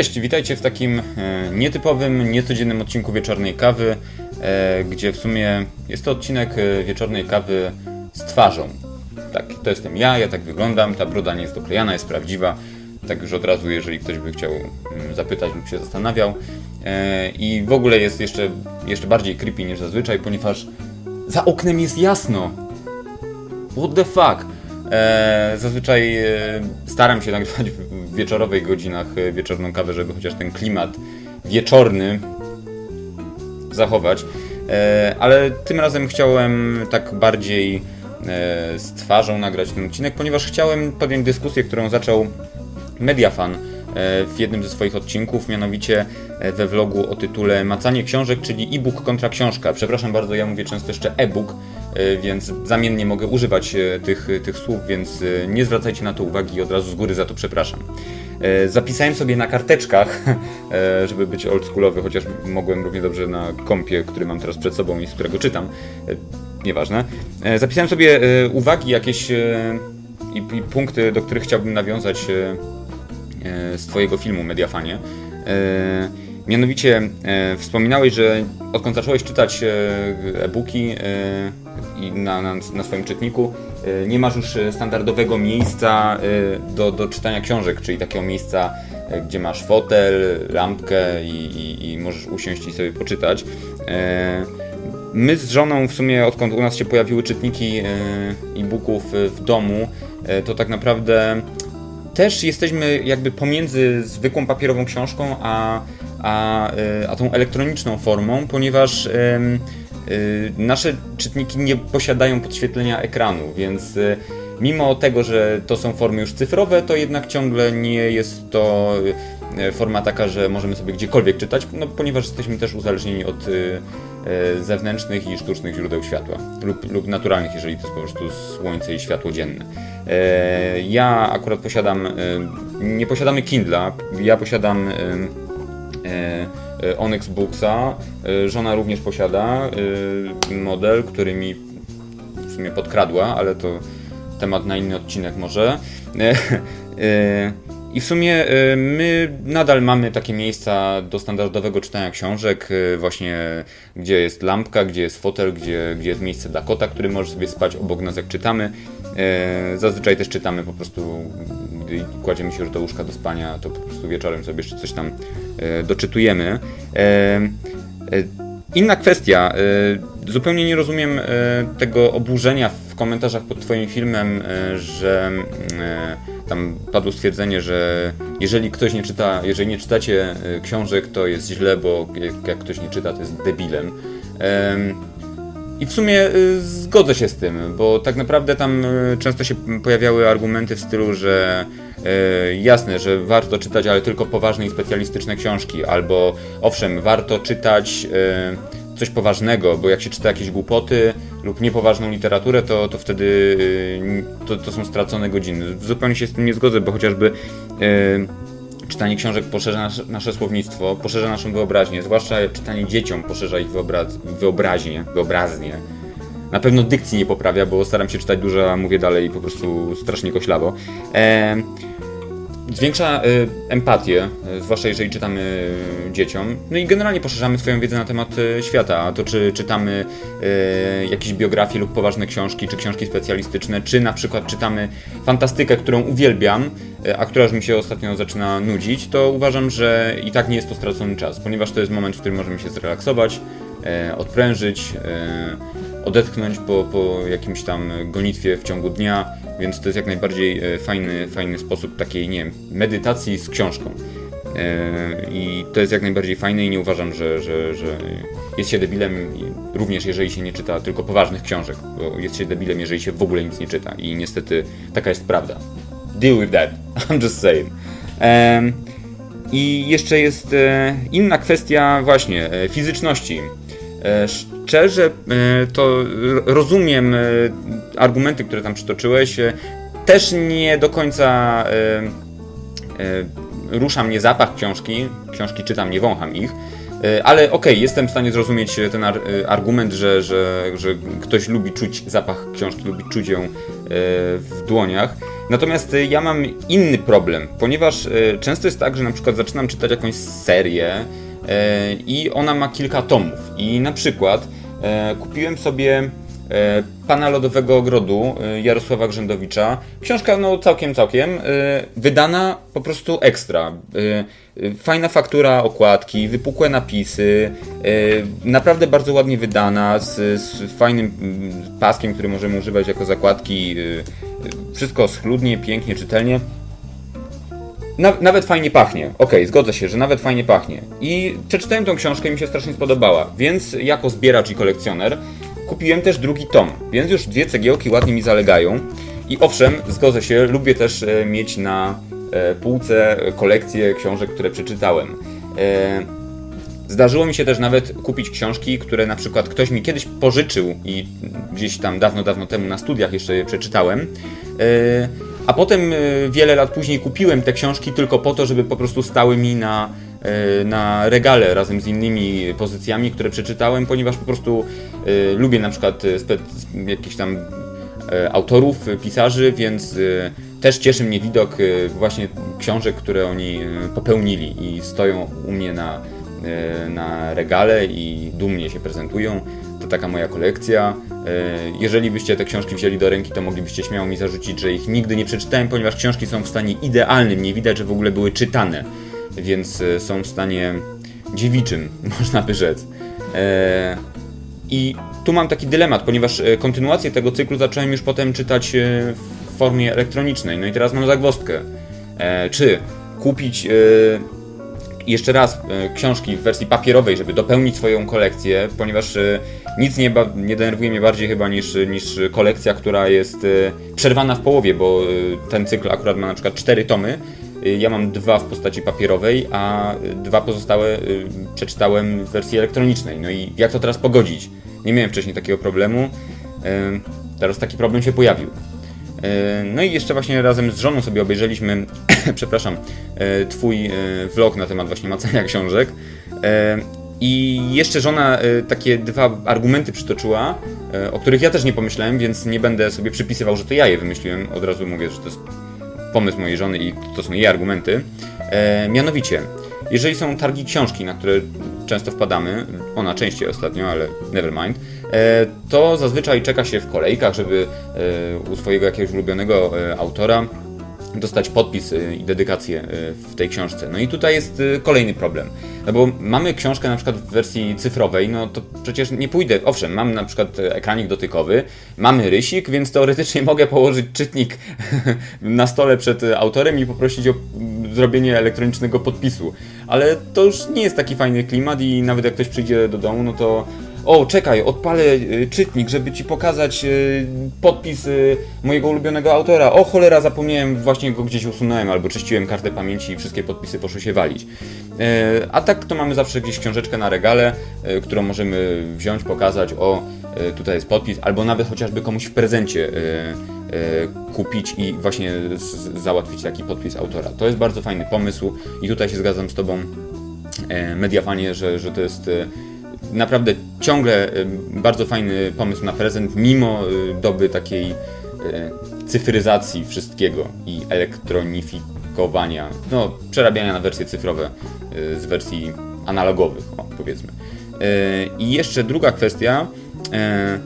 Cześć, witajcie w takim e, nietypowym, niecodziennym odcinku Wieczornej Kawy, e, gdzie w sumie jest to odcinek e, Wieczornej Kawy z twarzą. Tak, to jestem ja, ja tak wyglądam, ta broda nie jest doklejana, jest prawdziwa. Tak już od razu, jeżeli ktoś by chciał mm, zapytać lub się zastanawiał. I w ogóle jest jeszcze, jeszcze bardziej creepy niż zazwyczaj, ponieważ za oknem jest jasno. What the fuck? E, zazwyczaj e, staram się nagrywać w wieczorowych godzinach e, wieczorną kawę, żeby chociaż ten klimat wieczorny zachować. Ale tym razem chciałem tak bardziej z twarzą nagrać ten odcinek, ponieważ chciałem podjąć dyskusję, którą zaczął Mediafan w jednym ze swoich odcinków, mianowicie we vlogu o tytule Macanie książek, czyli e-book kontra książka. Przepraszam bardzo, ja mówię często jeszcze e-book, więc zamiennie mogę używać e, tych, tych słów, więc e, nie zwracajcie na to uwagi i od razu z góry za to przepraszam. E, Zapisałem sobie na karteczkach, e, żeby być oldschoolowy, chociaż mogłem równie dobrze na kompie, który mam teraz przed sobą i z którego czytam. E, Nieważne. E, Zapisałem sobie e, uwagi jakieś e, i, punkty, do których chciałbym nawiązać e, e, z Twojego filmu Mediafanie. E, Mianowicie e, wspominałeś, że odkąd zacząłeś czytać e, e-booki e, i na, na, na swoim czytniku, e, nie masz już e, standardowego miejsca e, do, do czytania książek, czyli takiego miejsca, gdzie masz fotel, lampkę i, i, i możesz usiąść i sobie poczytać. My z żoną w sumie odkąd u nas się pojawiły czytniki e-booków w domu, to tak naprawdę też jesteśmy jakby pomiędzy zwykłą papierową książką, a, a, a tą elektroniczną formą, ponieważ nasze czytniki nie posiadają podświetlenia ekranu, więc e, mimo tego, że to są formy już cyfrowe, to jednak ciągle nie jest to e, forma taka, że możemy sobie gdziekolwiek czytać, no, ponieważ jesteśmy też uzależnieni od zewnętrznych i sztucznych źródeł światła lub, lub naturalnych, jeżeli to jest po prostu słońce i światło dzienne. Ja akurat posiadam, nie posiadamy Kindla, ja posiadam Onyx Booksa, e, żona również posiada e, model, który mi w sumie podkradła, ale to temat na inny odcinek może. E, e, I w sumie e, my nadal mamy takie miejsca do standardowego czytania książek, e, właśnie gdzie jest lampka, gdzie jest fotel, gdzie, gdzie jest miejsce dla kota, który może sobie spać obok nas jak czytamy. E, Zazwyczaj też czytamy po prostu, gdy kładziemy się już do łóżka do spania, to po prostu wieczorem sobie jeszcze coś tam e, doczytujemy. E, e, Inna kwestia. Zupełnie nie rozumiem tego oburzenia w komentarzach pod Twoim filmem, że tam padło stwierdzenie, że jeżeli ktoś nie czyta, jeżeli nie czytacie książek, to jest źle, bo jak- ktoś nie czyta, to jest debilem. Em, i w sumie zgodzę się z tym, bo tak naprawdę tam często się pojawiały argumenty w stylu, że jasne, że warto czytać, ale tylko poważne i specjalistyczne książki, albo owszem, warto czytać y, coś poważnego, bo jak się czyta jakieś głupoty lub niepoważną literaturę, to, to wtedy y, to, to są stracone godziny. Zupełnie się z tym nie zgodzę, bo chociażby Czytanie książek poszerza nasze, słownictwo, poszerza naszą wyobraźnię, zwłaszcza czytanie dzieciom poszerza ich wyobraz, wyobraźnię. Na pewno dykcji nie poprawia, bo staram się czytać dużo, a mówię dalej po prostu strasznie koślawo. E, zwiększa y, empatię, y, zwłaszcza jeżeli czytamy y, dzieciom. No i generalnie poszerzamy swoją wiedzę na temat świata. A to czy czytamy jakieś biografie lub poważne książki, czy książki specjalistyczne, czy na przykład czytamy fantastykę, którą uwielbiam, a która już mi się ostatnio zaczyna nudzić, to uważam, że i tak nie jest to stracony czas, ponieważ to jest moment, w którym możemy się zrelaksować, odprężyć, odetchnąć po, po jakimś tam gonitwie w ciągu dnia, więc to jest jak najbardziej e, fajny, fajny sposób takiej, nie wiem, medytacji z książką. E, I to jest jak najbardziej fajne i nie uważam, że, że, że jest się debilem, również jeżeli się nie czyta tylko poważnych książek, bo jest się debilem, jeżeli się w ogóle nic nie czyta i niestety taka jest prawda. Deal with that, I'm just saying. I jeszcze jest e, inna kwestia właśnie fizyczności. E, Szczerze e, to rozumiem e, argumenty, które tam przytoczyłeś. Też nie do końca rusza mnie zapach książki. Książki czytam, nie wącham ich. Ale okej, jestem w stanie zrozumieć ten ar- argument, że, że, że ktoś lubi czuć zapach książki, lubi czuć ją w dłoniach. Natomiast ja mam inny problem, ponieważ często jest tak, że na przykład zaczynam czytać jakąś serię i ona ma kilka tomów. I na przykład y, kupiłem sobie e, Pana Lodowego Ogrodu e, Jarosława Grzędowicza. Książka no całkiem, całkiem. e, Wydana po prostu ekstra. E, e, Fajna faktura okładki, wypukłe napisy, e, naprawdę bardzo ładnie wydana, z, z fajnym mm, paskiem, który możemy używać jako zakładki. e, e, Wszystko schludnie, pięknie, czytelnie. Na, nawet fajnie pachnie. Okej, zgodzę się, że nawet fajnie pachnie. I przeczytałem tą książkę i mi się strasznie spodobała. Więc jako zbieracz i kolekcjoner kupiłem też drugi tom. Więc już dwie cegiełki ładnie mi zalegają. I owszem, zgodzę się, lubię też e, mieć na e, półce kolekcję książek, które przeczytałem. E, Zdarzyło mi się też nawet kupić książki, które na przykład ktoś mi kiedyś pożyczył i gdzieś tam dawno, dawno temu na studiach jeszcze je przeczytałem. A potem yy, wiele lat później kupiłem te książki tylko po to, żeby po prostu stały mi na, yy, na regale razem z innymi pozycjami, które przeczytałem, ponieważ po prostu yy, lubię na przykład jakichś tam autorów, pisarzy, więc też cieszy mnie widok właśnie książek, które oni popełnili i stoją u mnie na, na regale i dumnie się prezentują. To taka moja kolekcja. E, Jeżeli byście te książki wzięli do ręki, to moglibyście śmiało mi zarzucić, że ich nigdy nie przeczytałem, ponieważ książki są w stanie idealnym, nie widać, że w ogóle były czytane, więc e, są w stanie dziewiczym, można by rzec. E, i tu mam taki dylemat, ponieważ e, kontynuację tego cyklu zacząłem już potem czytać e, w formie elektronicznej. No i teraz mam zagwozdkę. E, Czy kupić e, jeszcze raz e, książki w wersji papierowej, żeby dopełnić swoją kolekcję, ponieważ e, nic nie, nie denerwuje mnie bardziej chyba niż, niż kolekcja, która jest e, przerwana w połowie, bo ten cykl akurat ma na przykład cztery tomy. Ja mam dwa w postaci papierowej, a dwa pozostałe przeczytałem w wersji elektronicznej. No i jak to teraz pogodzić? Nie miałem wcześniej takiego problemu. Teraz taki problem się pojawił. E, No i jeszcze właśnie razem z żoną sobie obejrzeliśmy, przepraszam, e, twój e, vlog na temat właśnie macania książek. I jeszcze żona takie dwa argumenty przytoczyła, o których ja też nie pomyślałem, więc nie będę sobie przypisywał, że to ja je wymyśliłem. Od razu mówię, że to jest pomysł mojej żony i to są jej argumenty. Mianowicie, jeżeli są targi książki, na które często wpadamy, ona częściej ostatnio, ale never mind, to zazwyczaj czeka się w kolejkach, żeby e, u swojego jakiegoś ulubionego e, autora dostać podpis e, i dedykację e, w tej książce. No i tutaj jest e, kolejny problem. No bo mamy książkę na przykład w wersji cyfrowej, no to przecież nie pójdę. Owszem, mam na przykład e, ekranik dotykowy, mamy rysik, więc teoretycznie mogę położyć czytnik na stole przed e, autorem i poprosić o mm, zrobienie elektronicznego podpisu. Ale to już nie jest taki fajny klimat i nawet jak ktoś przyjdzie do domu, no to o, czekaj, odpalę y, czytnik, żeby ci pokazać y, podpis y, mojego ulubionego autora. O cholera, zapomniałem, właśnie go gdzieś usunąłem, albo czyściłem kartę pamięci i wszystkie podpisy poszły się walić. E, a tak to mamy zawsze gdzieś książeczkę na regale, e, którą możemy wziąć, pokazać, o, e, tutaj jest podpis, albo nawet chociażby komuś w prezencie kupić i właśnie załatwić taki podpis autora. To jest bardzo fajny pomysł i tutaj się zgadzam z Tobą, Mediafanie, że, że to jest naprawdę ciągle bardzo fajny pomysł na prezent, mimo e, doby takiej e, cyfryzacji wszystkiego i elektronifikowania, no przerabiania na wersje cyfrowe e, z wersji analogowych, o, powiedzmy. E, I jeszcze druga kwestia, e,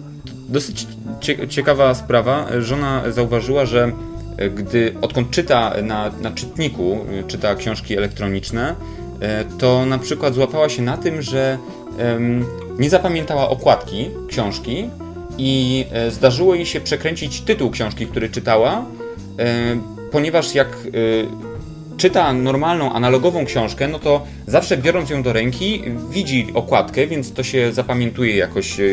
dosyć cie- ciekawa sprawa, żona zauważyła, że e, gdy odkąd czyta na, na czytniku, czyta książki elektroniczne, to na przykład złapała się na tym, że nie zapamiętała okładki książki i e, zdarzyło jej się przekręcić tytuł książki, który czytała, e, ponieważ jak e, czyta normalną, analogową książkę, no to zawsze biorąc ją do ręki, widzi okładkę, więc to się zapamiętuje jakoś e, e,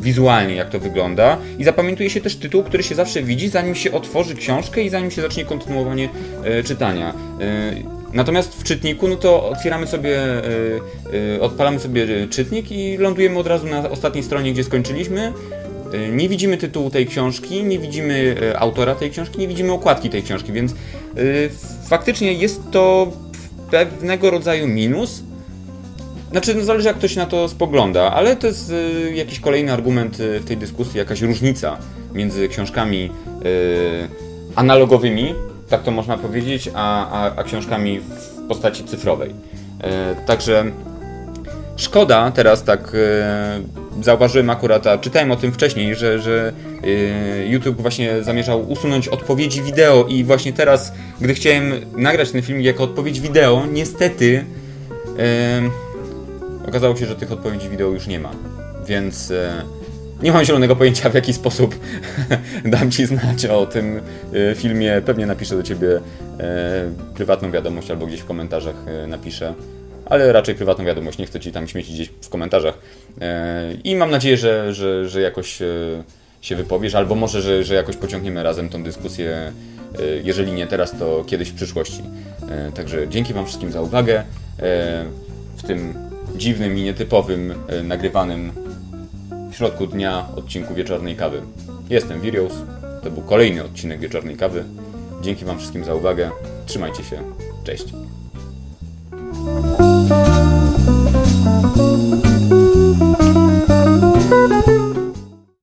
wizualnie, jak to wygląda. I zapamiętuje się też tytuł, który się zawsze widzi, zanim się otworzy książkę i zanim się zacznie kontynuowanie e, czytania. E, Natomiast w czytniku, no to otwieramy sobie, e, e, odpalamy sobie czytnik i lądujemy od razu na ostatniej stronie, gdzie skończyliśmy. E, Nie widzimy tytułu tej książki, nie widzimy e, autora tej książki, nie widzimy okładki tej książki, więc e, faktycznie jest to pewnego rodzaju minus. Znaczy, no zależy jak ktoś na to spogląda, ale to jest e, jakiś kolejny argument e, w tej dyskusji, jakaś różnica między książkami e, analogowymi, tak to można powiedzieć, a, a, a książkami w postaci cyfrowej. E, także szkoda teraz tak e, zauważyłem akurat, a czytałem o tym wcześniej, że, że e, YouTube właśnie zamierzał usunąć odpowiedzi wideo i właśnie teraz, gdy chciałem nagrać ten film jako odpowiedź wideo, niestety okazało się, że tych odpowiedzi wideo już nie ma. Więc nie mam zielonego pojęcia w jaki sposób dam ci znać o tym e, filmie. Pewnie napiszę do ciebie e, prywatną wiadomość albo gdzieś w komentarzach e, napiszę. Ale raczej prywatną wiadomość, nie chcę ci tam śmiecić gdzieś w komentarzach. I mam nadzieję, że, że, że jakoś się wypowiesz, albo może, że, że jakoś pociągniemy razem tą dyskusję. Jeżeli nie teraz, to kiedyś w przyszłości. Także dzięki Wam wszystkim za uwagę. W tym dziwnym i nietypowym, nagrywanym w środku dnia odcinku Wieczornej Kawy. Jestem Virios, to był kolejny odcinek Wieczornej Kawy. Dzięki Wam wszystkim za uwagę, trzymajcie się, cześć.